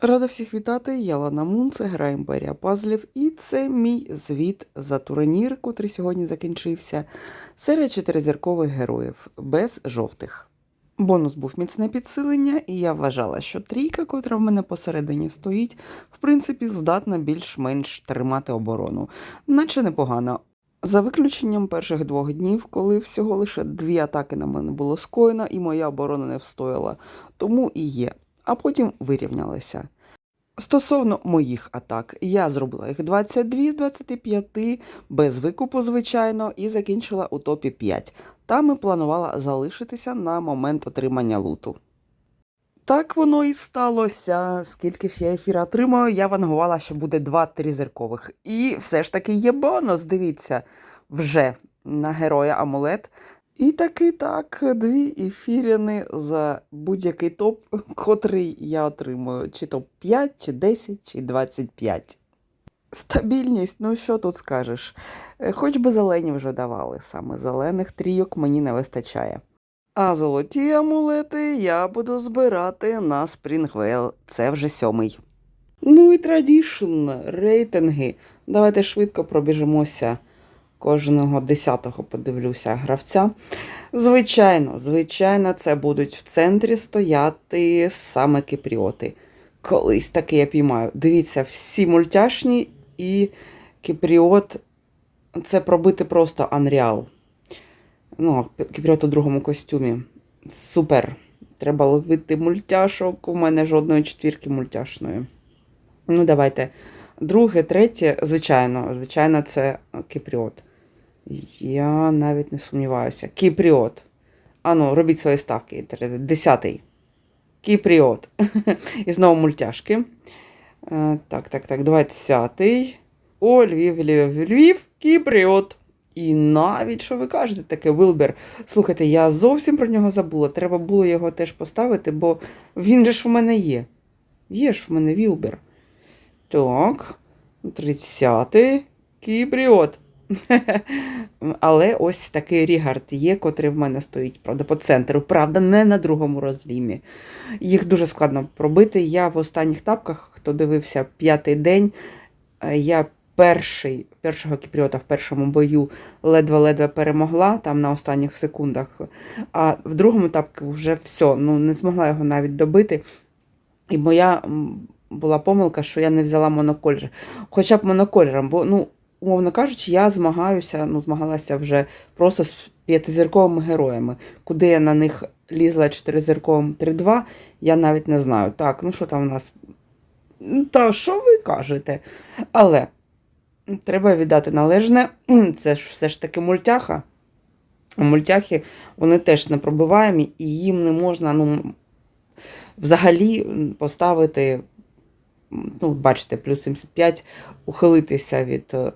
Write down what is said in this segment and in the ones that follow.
Рада всіх вітати, я Лана Мун, це гра Імперія Пазлів, і це мій звіт за турнір, котрий сьогодні закінчився, серед чотиризіркових героїв, без жовтих. Бонус був міцне підсилення, і я вважала, що трійка, котра в мене посередині стоїть, в принципі, здатна більш-менш тримати оборону, наче непогано. За виключенням перших двох днів, коли всього лише дві атаки на мене було скоєно, і моя оборона не встояла, тому і є а потім вирівнялися. Стосовно моїх атак, я зробила їх 22 з 25, без викупу, звичайно, і закінчила у топі 5. Там і планувала залишитися на момент отримання луту. Так воно і сталося. Скільки ж я ефіра отримаю, я вангувала, що буде 2-3 зіркових. І все ж таки є бонус, дивіться, вже на героя Амулет. І таки так, дві ефіріни за будь-який топ, котрий я отримую, чи топ 5, чи 10, чи 25. Стабільність, ну що тут скажеш? Е, Хоч би зелені вже давали, саме зелених трійок мені не вистачає. А золоті амулети я буду збирати на Спрінгвейл, це вже сьомий. Ну і традішн, рейтинги. Давайте швидко пробіжимося кожного десятого подивлюся гравця. Звичайно, звичайно, це будуть в центрі стояти саме кіпріоти. Колись таки я піймаю. Дивіться, всі мультяшні і кіпріот це пробити просто Unreal. Ну, кіпріот у другому костюмі. Супер. Треба ловити мультяшок. У мене жодної четвірки мультяшної. Ну, давайте. Друге, третє, звичайно, звичайно, це кіпріот. Я навіть не сумніваюся. Кіпріот. Ану, робіть свої ставки. Десятий. Кіпріот. І знову мультяшки. Е, Так, так, так, двадцятий. О, Львів, Львів, Львів, Кіпріот. І навіть, що ви кажете, таке Вилбер. Слухайте, я зовсім про нього забула. Треба було його теж поставити, бо він же ж у мене є. Є ж у мене Вілбер. Так, 30-й Кіпріот. Але ось такий Рігард є, котрий в мене стоїть, правда, по центру. Правда, не на другому розлімі. Їх дуже складно пробити. Я в останніх тапках, хто дивився п'ятий день, е, я перший, першого кіпріота в першому бою ледве-ледве перемогла там на останніх секундах. А в другому тапку вже все, ну не змогла його навіть добити. І моя була помилка, що я не взяла моноколір. Хоча б монокольором, бо, ну, умовно кажучи, я змагаюся, ну, змагалася вже просто з п'ятизірковими героями. Куди я на них лізла чотиризірковим 3-2, я навіть не знаю. Так, ну що там у нас? Ну, Та що ви кажете? Але треба віддати належне, це ж все ж таки мультяха. Мультяхи вони теж непробиваємі, і їм не можна ну, взагалі поставити, ну, бачите, плюс 75, ухилитися від е,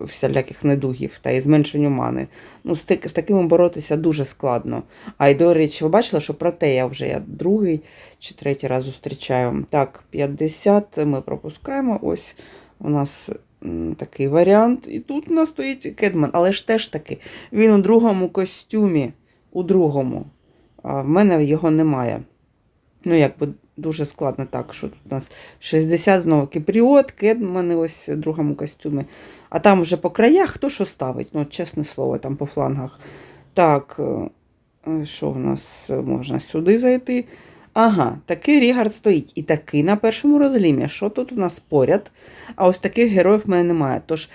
всіляких недугів та і зменшенню мани. Ну, з, з таким боротися дуже складно. А й до речі, ви бачили, що проте я вже я другий чи третій раз зустрічаю. Так, 50 ми пропускаємо. Ось у нас такий варіант. І тут у нас стоїть Кедман, але ж теж таки, він у другому костюмі, у другому. А в мене його немає. Ну, якби дуже складно так, що тут у нас 60 знову кіпріот, Кедмани ось в другому костюмі. А там вже по краях хто що ставить, ну, чесне слово, там по флангах. Так, е, що в нас можна сюди зайти? Ага, такий Рігард стоїть. І такий на першому розлімі. Що тут у нас поряд? А ось таких героїв в мене немає. Тож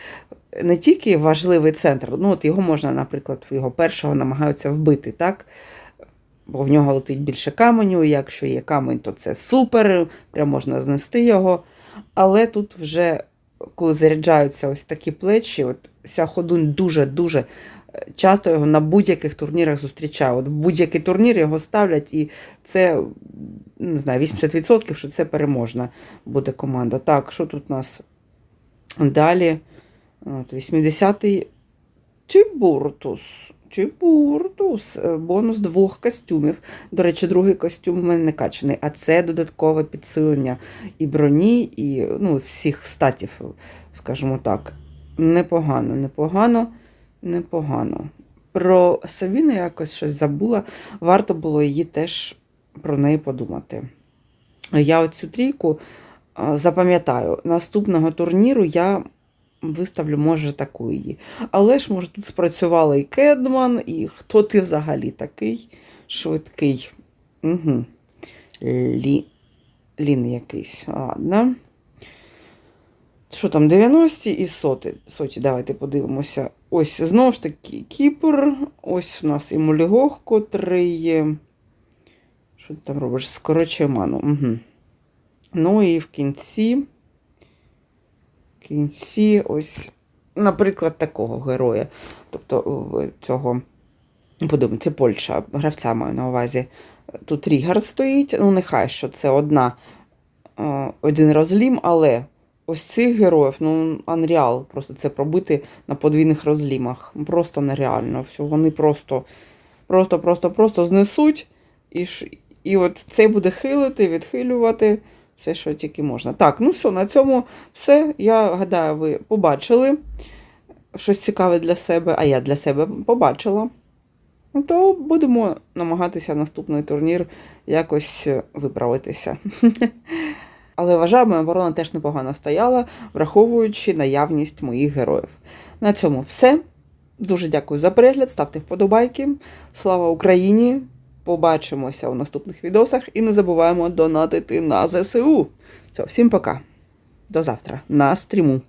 не тільки важливий центр, ну от його можна, наприклад, його першого намагаються вбити, так? Бо в нього летить більше каменю. Якщо є камень, то це супер, прям можна знести його. Але тут вже, коли заряджаються ось такі плечі, от ся ходунь дуже-дуже е, часто його на будь-яких турнірах зустрічаю. От будь-який турнір його ставлять, і це не знаю, 80%, що це переможна буде команда. Так, що тут у нас далі? От, 80-й Чібуртус. Чібуртус. Е, Бонус двох костюмів. До речі, другий костюм в мене не качаний, а це додаткове підсилення і броні, і ну, всіх статів, скажімо так. Непогано, непогано, непогано. Про Сабіну якось щось забула. Варто було її теж про неї подумати. я оцю трійку запам'ятаю. Наступного турніру я виставлю, може, таку її. Але ж, може, тут спрацювали і Кедман, і хто ти взагалі такий швидкий. Угу. Лі... Лін якийсь. Ладно. Що там, 90 і соти. соті, давайте подивимося. Ось знову ж таки Кіпр. Ось в нас і Молігох, котрий. Що ти там робиш? Скорочує ману. Угу. Ну і в кінці. Кінці ось, наприклад, такого героя. Тобто цього. Подумайте, це Польща, гравця маю на увазі. Тут Рігар стоїть. Ну, нехай що це одна, е, один розлім, але ось цих героїв, ну, Unreal, просто це пробити на подвійних розлімах. Просто нереально. Все, вони просто, просто, просто, просто знесуть. І, і от цей буде хилити, відхилювати. Все, що тільки можна. Так, ну все, на цьому все. Я гадаю, ви побачили щось цікаве для себе, а я для себе побачила. Ну, То будемо намагатися наступний турнір якось виправитися. Але вважаю, моя оборона теж непогано стояла, враховуючи наявність моїх героїв. На цьому все. Дуже дякую за перегляд, ставте вподобайки. Слава Україні! Побачимося у наступних відосах і не забуваємо донатити на ЗСУ. Все, всім пока. До завтра на стріму.